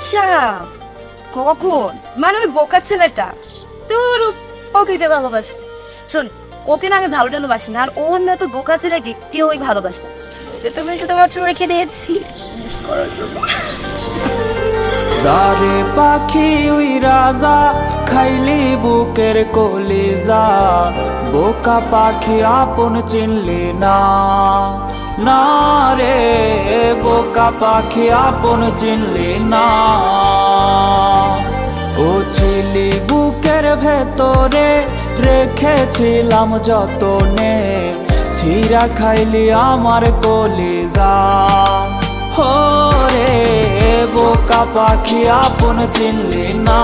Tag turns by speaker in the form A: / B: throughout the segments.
A: আচ্ছা কখন? মানে ওই বোকা ছেলেটা। তোর ওকে ভালোবাসে। শোন, ওকে না আমি ভালো টানো বাসি না, আর ওর না তো বোকা ছেলেকে কেউই ভালোবাসে না। তো তুমি শুধুমাত্র রেখে দিয়েছি।
B: দারে পাখি উই রাজা, খাইলি বুকের কলিজা। বোকা পাখি আপন চিনলি না। না রে, বোকা পাখি আপন চিনলি না। ও ছিলি বুকের ভেতরে রেখেছিলাম যতনে ছিরা খাইলি আমার কলিজা। হো রে, বোকা পাখি আপন চিনলি না।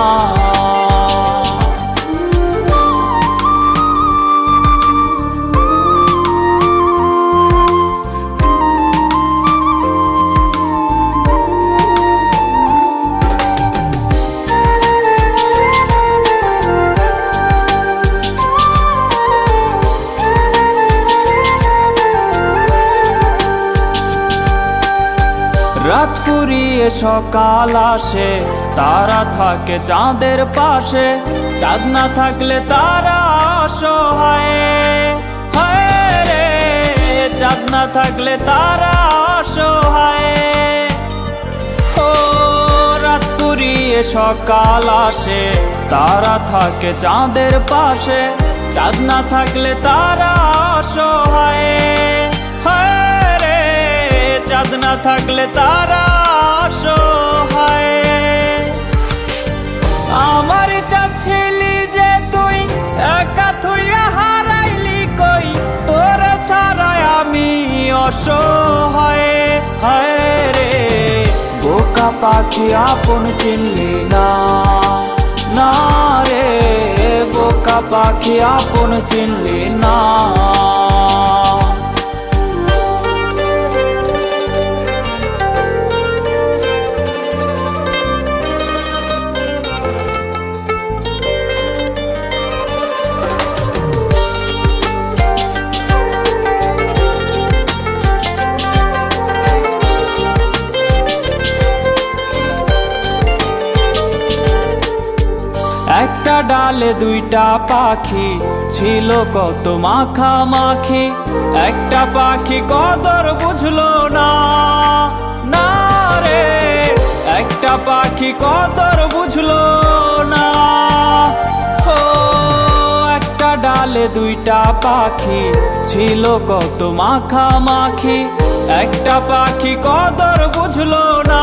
B: রাত ফুরিয়ে সকাল আসে, তারা থাকে চাঁদের পাশে, চাঁদ না থাকলে তারা অসহায়। হায় রে, চাঁদ না থাকলে তারা অসহায়। ও, রাত ফুরিয়ে সকাল আসে, তারা থাকে চাঁদের পাশে, চাঁদ না থাকলে তারা অসহায়। হায় চাঁদ না থাকলে তারা অসহায়। আমার চাচ্ছিলি যে তুই একা থুইয়া হারাইলি কই? তোর ছাড়াই আমি অসহায়। হায় রে, বোকা পাখি আপন চিনলি না। না রে, বোকা পাখি আপন চিনলি না। ডালে দুইটা পাখি ছিল কত মাখা মাখি। একটা পাখি কদর বুঝলো না না রে। একটা পাখি কদর বুঝলো না। ও একটা ডালে দুইটা পাখি ছিল কত মাখা মাখি। একটা পাখি কদর বুঝলো না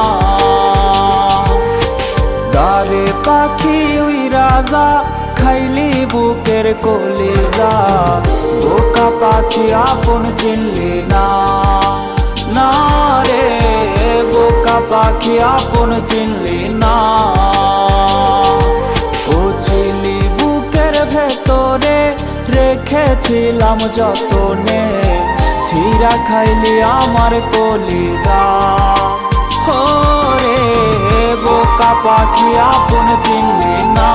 B: কলিজা বোকা পাখি আপন চিনলি না। না রে, বোকা পাখি আপন চিনলি না। ও বুকের ভেতরে রেখেছিলাম যতনে ছিরা খাইলি আমার কলিজা। হো রে, বোকা পাখি আপন চিনলি না।